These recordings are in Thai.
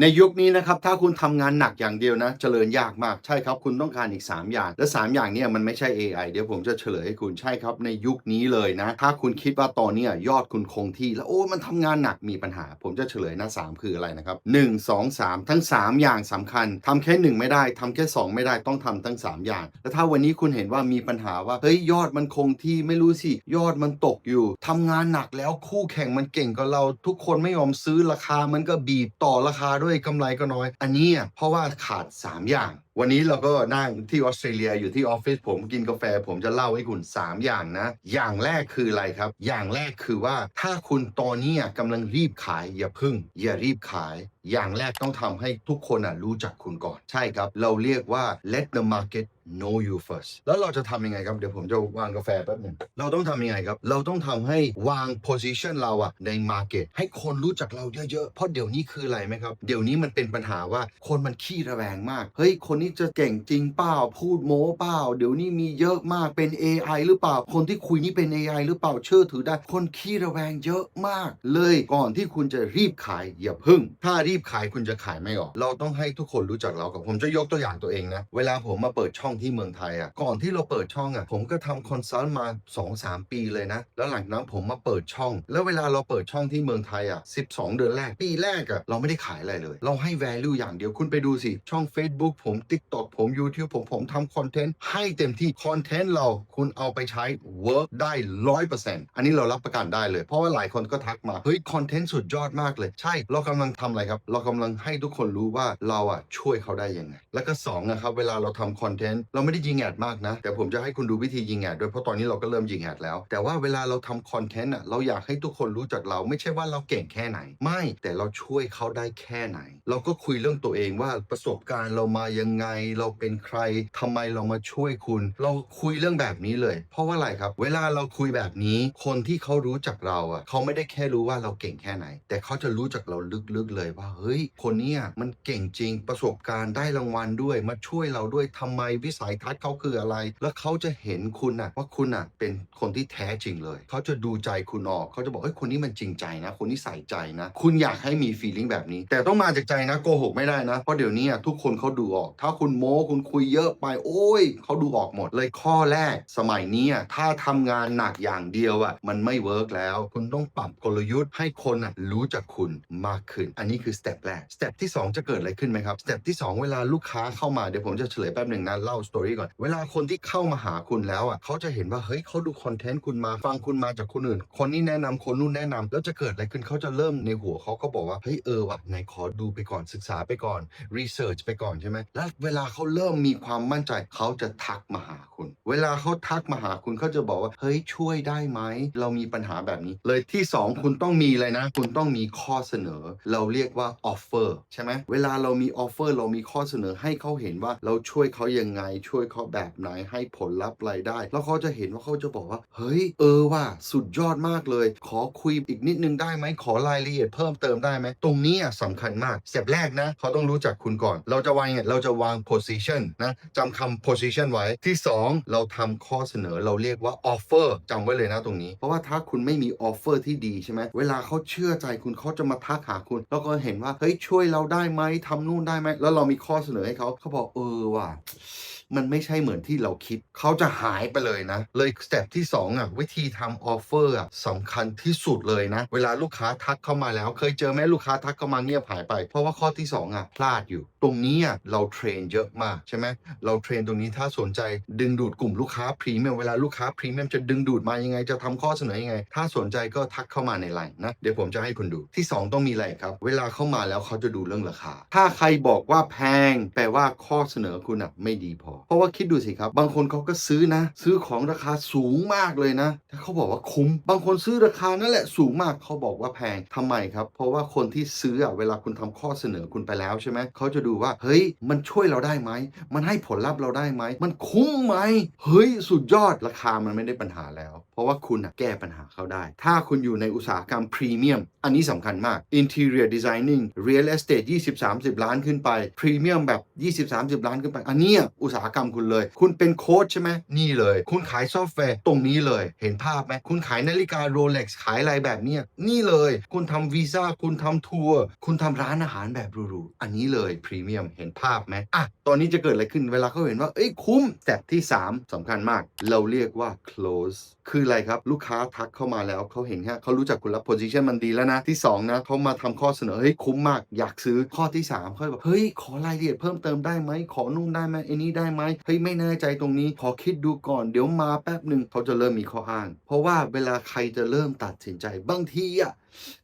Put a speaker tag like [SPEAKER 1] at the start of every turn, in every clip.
[SPEAKER 1] ในยุคนี้นะครับถ้าคุณทำงานหนักอย่างเดียวนะ เจริญยากมากใช่ครับ คุณต้องการอีก 3 อย่าง และ 3 อย่างเนี่ยมันไม่ใช่ AI เดี๋ยวผมจะเฉลยให้คุณใช่ครับ ในยุคนี้เลยนะ ถ้าคุณคิดว่าตอนนี้ยอดคุณคงที่ แล้วโอ้มันทำงานหนักมีปัญหา ผมจะเฉลยนะสามคืออะไรนะครับ 1 2 3 ทั้ง 3 อย่างสำคัญทำแค่ 1 ไม่ได้ทำแค่ 2 ไม่ได้ต้องทำทั้ง 3 อย่าง แล้วถ้าวันนี้คุณเห็นว่ามีปัญหาว่าเฮ้ยยอดมันคงที่ไม่รู้สิยอดมันตกอยู่ทำงานหนักแล้วคู่แข่งมันเก่งกว่าเรา ทุกคนไม่ยอมซื้อราคามันก็บีบต่อราคาด้วยกำไรก็น้อย อันนี้อะเพราะว่าขาด 3 อย่างวันนี้เราก็นั่งที่ออสเตรเลียอยู่ที่ออฟฟิศผมกินกาแฟ ผมจะเล่าให้คุณ 3 อย่างนะ อย่างแรกคืออะไรครับ อย่างแรกคือว่าถ้าคุณตอนนี้กำลังรีบขายอย่าพึ่ง อย่ารีบขาย อย่างแรกต้องทำให้ทุกคนอะรู้จักคุณก่อน ใช่ครับ เราเรียกว่า let the market know you first แล้วเราจะทำยังไงครับ เดี๋ยวผมจะวางกาแฟแป๊บหนึ่งเราต้องทำยังไงครับ เราต้องทำให้วาง position เราอะใน market ให้คนรู้จักเราเยอะๆ เพราะเดี๋ยวนี้คืออะไรไหมครับ เดี๋ยวนี้มันเป็นปัญหาว่าคนมันขี้ระแวงมาก เฮ้ย คนนี้จะเก่งจริงเปล่าพูดโม้เปล่า เดี๋ยวนี้มีเยอะมากเป็น AI หรือเปล่า คนที่คุยนี่เป็น AI หรือเปล่าเชื่อถือได้ คนขี้ระแวงเยอะมาก เลยก่อนที่คุณจะรีบขายอย่าพึ่ง ถ้ารีบขายคุณจะขายไม่ออก เราต้องให้ทุกคนรู้จักเรากับผมจะยกตัวอย่างตัวเองนะ เวลาผมมาเปิดช่องที่เมืองไทยอะก่อนที่เราเปิดช่องอะผมก็ทำคอนซัลท์มา 2-3 ปีเลยนะ แล้วหลังนั้นผมมาเปิดช่อง แล้วเวลาเราเปิดช่องที่เมืองไทยอะ12 เดือนแรกปีแรกอะเราไม่ได้ขายอะไรเลย เราให้ value อย่างเดียวคุณไปดูสิช่อง Facebook ผมต TikTok ผม YouTube ผมผมทำคอนเทนต์ให้เต็มที่คอนเทนต์เราคุณเอาไปใช้ work ได้100%อันนี้เรารับประกันได้เลย เพราะว่าหลายคนก็ทักมา เฮ้ยคอนเทนต์สุดยอดมากเลย ใช่ เรากำลังทำอะไรครับ เรากำลังให้ทุกคนรู้ว่าเราอะช่วยเขาได้ยังไง แล้วก็สองนะครับเวลาเราทำคอนเทนต์เราไม่ได้ยิงแอดมากนะ แต่ผมจะให้คุณดูวิธียิงแอดด้วยเพราะตอนนี้เราก็เริ่มยิงแอดแล้ว แต่ว่าเวลาเราทำคอนเทนต์อะเราอยากให้ทุกคนรู้จักเราไม่ใช่ว่าเราเก่งแค่ไหน ไม่แต่เราช่วยเขาได้แค่ไหน เราก็คุยเรื่องตัวเองว่าประสบการณ์เรามายังไงเราเป็นใครทำไมเรามาช่วยคุณ เราคุยเรื่องแบบนี้เลย เพราะว่าอะไรครับ เวลาเราคุยแบบนี้ คนที่เขารู้จักเราอะเขาไม่ได้แค่รู้ว่าเราเก่งแค่ไหน แต่เขาจะรู้จักเราลึกๆเลยว่าเฮ้ยคนเนี้ยมันเก่งจริงประสบการณ์ได้รางวัลด้วย มาช่วยเราด้วยทำไมวิสัยทัศน์เขาคืออะไร แล้วเขาจะเห็นคุณอะว่าคุณอะเป็นคนที่แท้จริงเลย เขาจะดูใจคุณออกเขาจะบอกเฮ้ยคนนี้มันจริงใจนะ คนนี้ใส่ใจนะ คุณอยากให้มี feeling แบบนี้ แต่ต้องมาจากใจนะโกหกไม่ได้นะเพราะเดี๋ยวนี้ทุกคนเขาดูออกถ้าคุณโม้คุณคุยเยอะไป โอ้ยเขาดูออกหมดเลยข้อแรกสมัยนี้อะถ้าทำงานหนักอย่างเดียวอะมันไม่เวิร์กแล้ว คุณต้องปรับกลยุทธ์ให้คนอะรู้จักคุณมากขึ้น อันนี้คือสเต็ปแรกสเต็ปที่ 2 จะเกิดอะไรขึ้นไหมครับสเต็ปที่ 2 เวลาลูกค้าเข้ามาเดี๋ยวผมจะเฉลยแป๊บหนึ่งนะเล่าสตอรี่ก่อน เวลาคนที่เข้ามาหาคุณแล้วอะเขาจะเห็นว่าเฮ้ยเขาดูคอนเทนต์คุณมาฟังคุณมาจากคนอื่น คนนี้แนะนำคนนู้นแนะนำแล้วจะเกิดอะไรขึ้นเขาจะเริ่มในหัวเขาก็บอกว่าเฮ้ยเออว่ะไหนขอดูไปก่อนศึกษาไปก่อนรีเสิร์ชไปก่อนใช่ไหมแล้วเวลาเขาเริ่มมีความมั่นใจเขาจะทักมาหาคุณ เวลาเขาทักมาหาคุณเขาจะบอกว่า เฮ้ยช่วยได้ไหม เรามีปัญหาแบบนี้ เลยที่สองคุณต้องมีเลยนะ คุณต้องมีข้อเสนอ เราเรียกว่าออฟเฟอร์ใช่ไหมเวลาเรามีออฟเฟอร์เรามีข้อเสนอให้เขาเห็นว่าเราช่วยเขายังไง ช่วยเขาแบบไหนให้ผลลัพธ์รายได้ แล้วเขาจะเห็นว่าเขาจะบอกว่า เฮ้ยเออว่า สุดยอดมากเลย ขอคุยอีกนิดนึงได้ไหมขอรายละเอียดเพิ่มเติมได้ไหมตรงนี้อะสำคัญมากสเต็ปแรกนะเขาต้องรู้จักคุณก่อน เราจะวางไงเราจะวาง position นะจำคำ position ไว้ที่สองเราทำข้อเสนอเราเรียกว่า offer จำไว้เลยนะตรงนี้ เพราะว่าถ้าคุณไม่มี offer ที่ดีใช่ไหมเวลาเขาเชื่อใจคุณเขาจะมาทักหาคุณ แล้วก็เห็นว่าเฮ้ยช่วยเราได้ไหมทำนู่นได้ไหมแล้วเรามีข้อเสนอให้เขาเขาบอกเออว่ะ มันไม่ใช่เหมือนที่เราคิด เขาจะหายไปเลยนะ เลยสเต็ปที่ 2อะวิธีทำออฟเฟอร์อะสำคัญที่สุดเลยนะ เวลาลูกค้าทักเข้ามาแล้ว เคยเจอไหมลูกค้าทักเข้ามาเงียบหายไป เพราะว่าข้อที่ 2อะพลาดอยู่ ตรงนี้อะเราเทรนเยอะมากใช่ไหมเราเทรนตรงนี้ถ้าสนใจดึงดูดกลุ่มลูกค้าพรีเมียมเวลาลูกค้าพรีเมียมจะดึงดูดมายังไงจะทำข้อเสนอยังไง ถ้าสนใจก็ทักเข้ามาในไลน์นะเดี๋ยวผมจะให้คุณดูที่ 2 ต้องมีอะไรครับ เวลาเข้ามาแล้วเขาจะดูเรื่องราคา ถ้าใครบอกว่าแพงแปลว่าข้อเสนอคุณอะไม่ดีพอเพราะว่าคิดดูสิครับ บางคนเขาก็ซื้อนะ ซื้อของราคาสูงมากเลยนะแต่เขาบอกว่าคุ้ม บางคนซื้อราคานั่นแหละสูงมากเขาบอกว่าแพงทำไมครับ เพราะว่าคนที่ซื้ออะเวลาคุณทำข้อเสนอคุณไปแล้วใช่ไหมเขาจะดูว่า เฮ้ย มันช่วยเราได้ไหม มันให้ผลลัพธ์เราได้ไหม มันคุ้มไหม เฮ้ย สุดยอดราคามันไม่ได้ปัญหาแล้ว เพราะว่าคุณอะแก้ปัญหาเขาได้ ถ้าคุณอยู่ในอุตสาหกรรมพรีเมียม อันนี้สำคัญมาก Interior Designing Real Estate 20-30 ล้านขึ้นไปพรีเมียมแบบ 20-30 ล้านขึ้นไป อันนี้อุตสาหาหกรรมคุณเลย คุณเป็นโค้ชใช่ไหมนี่เลย คุณขายซอฟต์แวร์ตรงนี้เลยเห็นภาพไหมคุณขายนาฬิกาโรเล็กซ์ขายอะไรแบบเนี้ยนี่เลย คุณทำวีซ่าคุณทำทัวร์คุณทำร้านอาหารแบบหรูๆอันนี้เลยพรีเมียมเห็นภาพไหมอะตอนนี้จะเกิดอะไรขึ้นเวลาเขาเห็นว่าเอ้ยคุ้มแต่ที่ 3สำคัญมาก เราเรียกว่า close คืออะไรครับ ลูกค้าทักเข้ามาแล้วเขาเห็นแค่เขารู้จักคุณแล้ว position มันดีแล้วนะ ที่ 2 นะเขามาทำข้อเสนอเฮ้ยคุ้มมากอยากซื้อข้อที่ 3เขาบอกเฮ้ย ขอรายละเอียดเพิ่มเติมได้ไหมขอนู่นได้ไหมไอ้นี้ได้ไหมเฮ้ยไม่แน่ใจตรงนี้ขอคิดดูก่อนเดี๋ยวมาแป๊บหนึ่งเขาจะเริ่มมีข้ออ้าง เพราะว่าเวลาใครจะเริ่มตัดสินใจบางทีอะ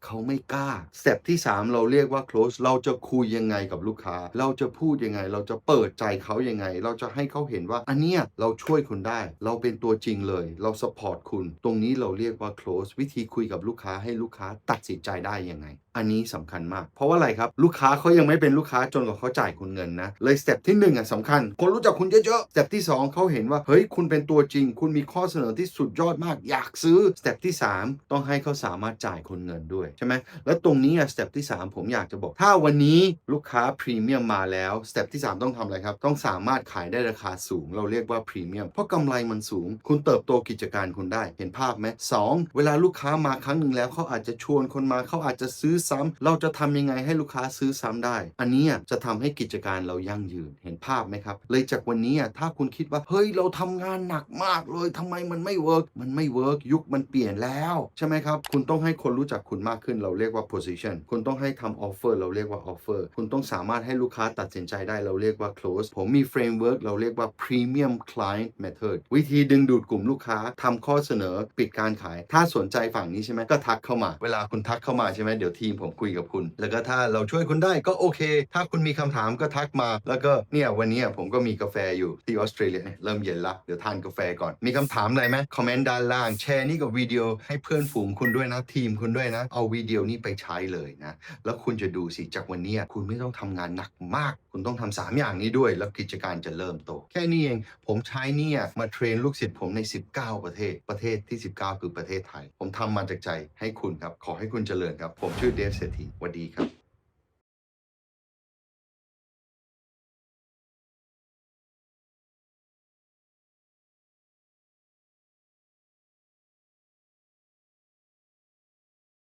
[SPEAKER 1] เขาไม่กล้าสเต็ปที่ 3 เราเรียกว่า close เราจะคุยยังไงกับลูกค้า เราจะพูดยังไง เราจะเปิดใจเขายังไง เราจะให้เขาเห็นว่า อันเนี้ยเราช่วยคุณได้ เราเป็นตัวจริงเลย เรา support คุณ ตรงนี้เราเรียกว่า close วิธีคุยกับลูกค้าให้ลูกค้าตัดสินใจได้ยังไง อันนี้สำคัญมาก เพราะว่าอะไรครับ ลูกค้าเขายังไม่เป็นลูกค้าจนกว่าเขาจ่ายคุณเงินนะ เลยสเต็ปที่1อะสำคัญ คนรู้จักคุณเยอะๆสเต็ปที่ 2เขาเห็นว่าเฮ้ยคุณเป็นตัวจริง คุณมีข้อเสนอที่สุดยอดมาก อยากซื้อสเต็ปที่ 3 ต้องให้เขาสามารถจ่ายคุณเงินด้วยใช่ไหมแล้วตรงนี้อะสเต็ปที่ 3 ผมอยากจะบอก ถ้าวันนี้ลูกค้าพรีเมียมมาแล้วสเต็ปที่ 3 ต้องทำอะไรครับ ต้องสามารถขายได้ราคาสูง เราเรียกว่าพรีเมียมเพราะกำไรมันสูง คุณเติบโตกิจการคุณได้เห็นภาพไหมสองเวลาลูกค้ามาครั้งหนึ่งแล้วเขาอาจจะชวนคนมาเขาอาจจะซื้อซ้ำเราจะทำยังไงให้ลูกค้าซื้อซ้ำได้ อันนี้จะทำให้กิจการเรายั่งยืนเห็นภาพไหมครับ เลยจากวันนี้อะถ้าคุณคิดว่าเฮ้ยเราทำงานหนักมากเลยทำไมมันไม่เวิร์กมันไม่เวิร์กยุคมันเปลี่ยนแล้ว ใช่ไหมครับ คุณต้องให้คนรู้จักคุณมากขึ้นเราเรียกว่า position คุณต้องให้ทำ offer เราเรียกว่า offer คุณต้องสามารถให้ลูกค้าตัดสินใจได้เราเรียกว่า close ผมมี framework เราเรียกว่า premium client method วิธีดึงดูดกลุ่มลูกค้าทำข้อเสนอปิดการขาย ถ้าสนใจฝั่งนี้ใช่ไหมก็ทักเข้ามา เวลาคุณทักเข้ามาใช่ไหมเดี๋ยวทีมผมคุยกับคุณ แล้วก็ถ้าเราช่วยคุณได้ก็โอเค ถ้าคุณมีคำถามก็ทักมา แล้วก็เนี่ยวันนี้ผมก็มีกาแฟอยู่ที่ออสเตรเลียเริ่มเย็นละเดี๋ยวทานกาแฟก่อนมีคำถามอะไรไหมคอมเมนต์ด้านล่างแชร์นี่กับวิดีโอให้เพื่อนฝูงคุณด้วยนะทีมคุณด้วยนะเอาวิดีโอนี้ไปใช้เลยนะ แล้วคุณจะดูสิจากวันนี้คุณไม่ต้องทำงานหนักมาก คุณต้องทำสามอย่างนี้ด้วย แล้วกิจการจะเริ่มโต แค่นี้เองผมใช้เนี่ยมาเทรนลูกศิษย์ผมใน 19 ประเทศประเทศที่ 19 คือประเทศไทย ผมทำมาจากใจให้คุณครับ ขอให้คุณเจริญครับ ผมชื่อเดฟเศรษฐีสวัสดีครับ